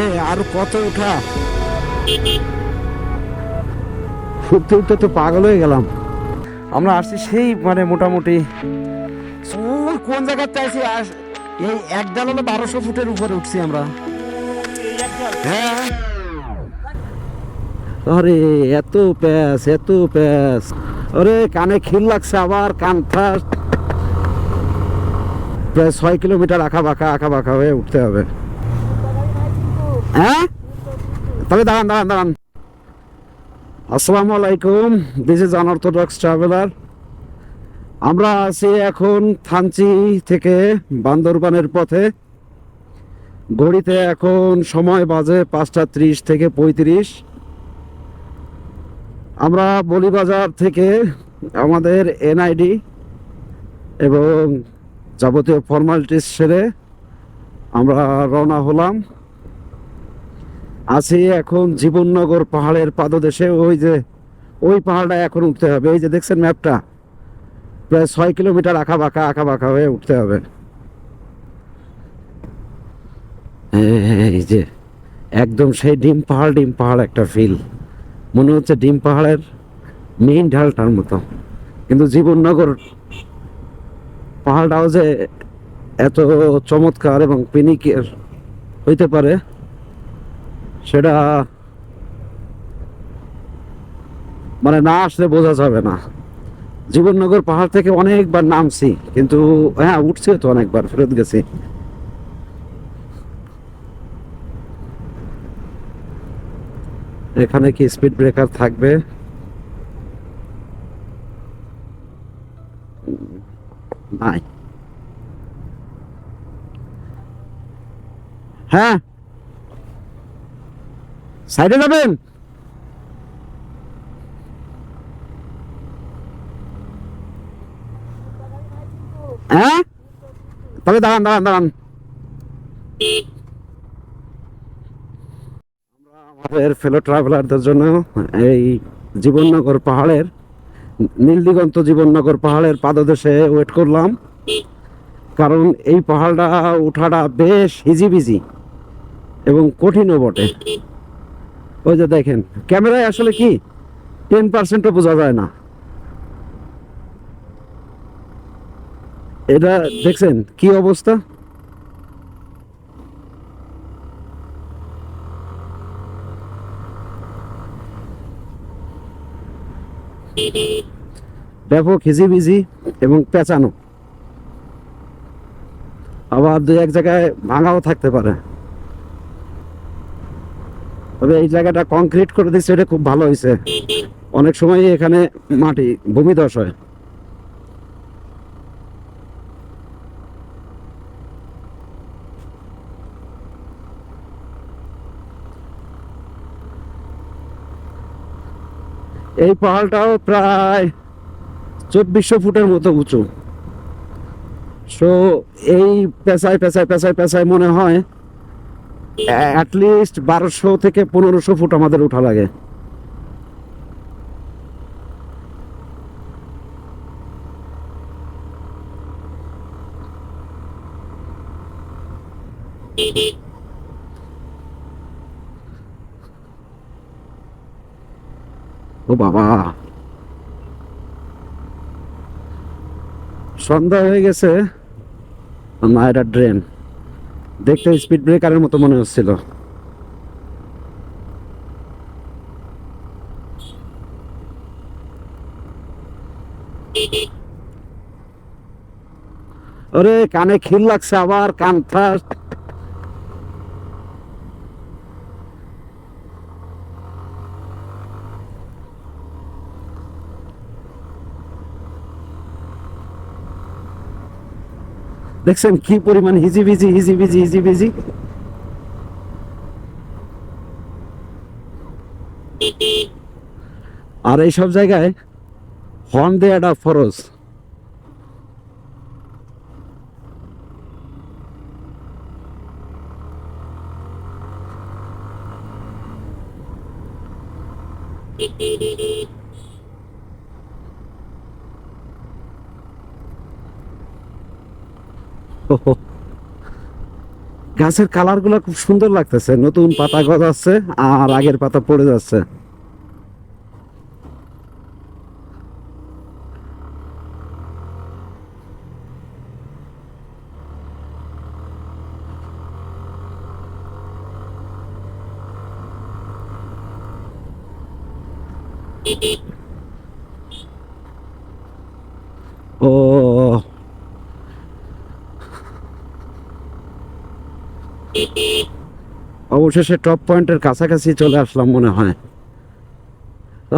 আর কত উঠা। উঠতে উঠতে তো পাগল হয়ে গেলাম। আমরা আসছি সেই মানে মোটামুটি কোন জায়গাতে আছি আস- এই এক ডাল হলো বারোশো ফুটের উপরে উঠছি আমরা। হ্যাঁ। আরে এত প্যাস এত প্যাস আরে কানে খিল লাগছে আবার কান ফাস প্রায় ছয় কিলোমিটার আঁকা বাঁকা আঁকা বাঁকা হয়ে উঠতে হবে। হ্যাঁ? তবে দাঁড়ান দাঁড়ান দাঁড়ান। আসসালামু আলাইকুম দিস ইজ আনঅর্থোডক্স ট্রাভেলার আমরা আছি এখন থানচি থেকে বান্দরবানের পথে। ঘড়িতে এখন সময় বাজে পাঁচটা ত্রিশ থেকে পঁয়ত্রিশ। আমরা বলিবাজার থেকে আমাদের এনআইডি এবং যাবতীয় ফর্মালিটিস সেরে আমরা রওনা হলাম। আছি এখন জীবননগর পাহাড়ের পাদদেশে, ওই যে, ওই পাহাড়টা এখন উঠতে হবে। এই যে দেখছেন ম্যাপটা, প্রায় ছয় কিলোমিটার আঁকা বাঁকা আঁকা বাঁকা হয়ে উঠতে হবে। এই যে, একদম সেই ডিম পাহাড় ডিম পাহাড় একটা ফিল মনে হচ্ছে ডিম পাহাড়ের মেইন ঢালটার মতো। কিন্তু জীবননগর পাহাড়টাও যে এত চমৎকার এবং পিনিকের হইতে পারে সেটা মানে না আসলে বোঝা যাবে না। জীবননগর পাহাড় থেকে অনেকবার নামছি, কিন্তু হ্যাঁ উঠছে তো অনেকবার, ফেরত গেছি। এখানে কি স্পিড ব্রেকার থাকবে? নাই। হ্যাঁ? সাইডে যাবেন? হ্যাঁ? তবে দাঁড়ান দাঁড়ান দাঁড়ান। আমরা আমাদের ফেলো ট্রাভেলারদের জন্য এই জীবননগর পাহাড়ের, নীলদিগন্ত জীবননগর পাহাড়ের পাদদেশে ওয়েট করলাম। কারণ এই পাহাড়টা ওঠাটা বেশ হিজিবিজি এবং কঠিনও বটে। ওই যে দেখেন, ক্যামেরায় আসলে কি? টেন পার্সেন্টও বোঝা যায় না। এটা দেখছেন কি অবস্থা? ব্যাপক হিজিবিজি এবং পেঁচানো। আবার দু এক জায়গায় ভাঙাও থাকতে পারে। তবে এই জায়গাটা কংক্রিট করে দিচ্ছে এটা খুব ভালো হয়েছে। অনেক সময় এখানে মাটি ভূমিধস হয়। এই পাহাড়টাও প্রায় চব্বিশশো ফুটের মতো উঁচু। সো এই পেঁচায় পেঁচায় পেঁচায় পেঁচায় মনে হয় অ্যাটলিস্ট বারোশো থেকে পনেরোশো ফুট আমাদের উঠা লাগে। ও বাবা। সন্ধ্যা হয়ে গেছে এটা ড্রেন দেখতে স্পিড ব্রেকারের মতো মনে হচ্ছিল। ওরে কানে খিল লাগছে আবার কান ফাস দেখছেন কি পরিমাণ হিজি বিজি হিজি বিজি হিজি বিজি আর এই সব জায়গায় হর্ন দেয়াটা ফরজ Beep, beep, beep, beep. গাছের কালারগুলা খুব সুন্দর লাগতেছে। নতুন পাতা গজাচ্ছে আর আগের পাতা পড়ে যাচ্ছে। ও অবশেষে টপ পয়েন্টের কাছাকাছি চলে আসলাম মনে হয়।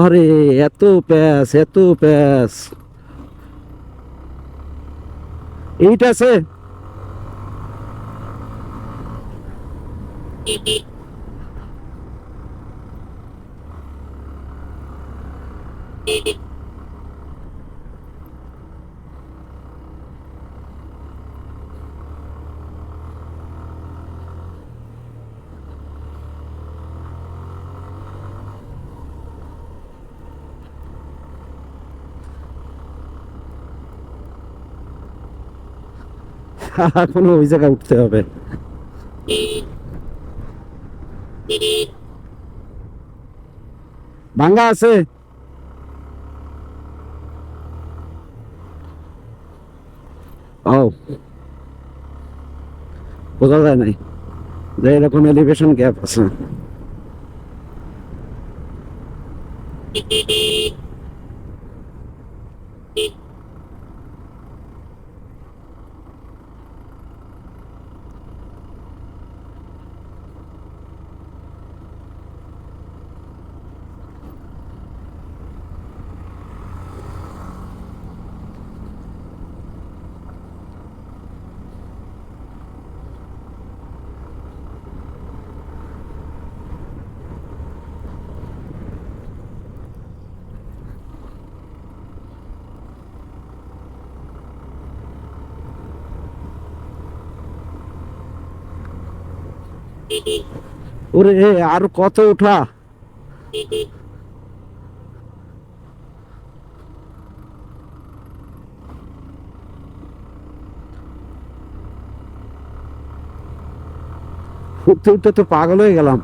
আরে, এত প্যাস এত প্যাস এইটা আছে? এখনও ওই জায়গায় উঠতে হবে। ভাঙ্গা আছে। ও বোঝা যায় নাই যে এরকম এলিভেশন গ্যাপ আছে। ওরে আর কত উঠা? উঠতে উঠতে তো পাগল হয়ে গেলাম।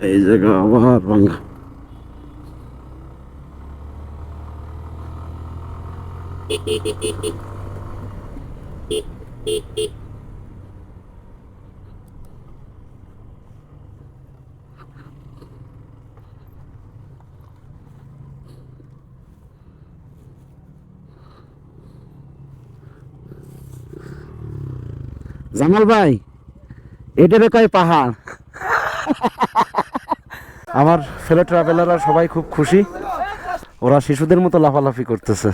এই জায়গা আবার ভাঙ্গা জামাল ভাই এটারে কয় পাহাড়? আমার ফেলো ট্রাভেলাররা সবাই খুব খুশি। ওরা শিশুদের মতো লাফালাফি করতেছে।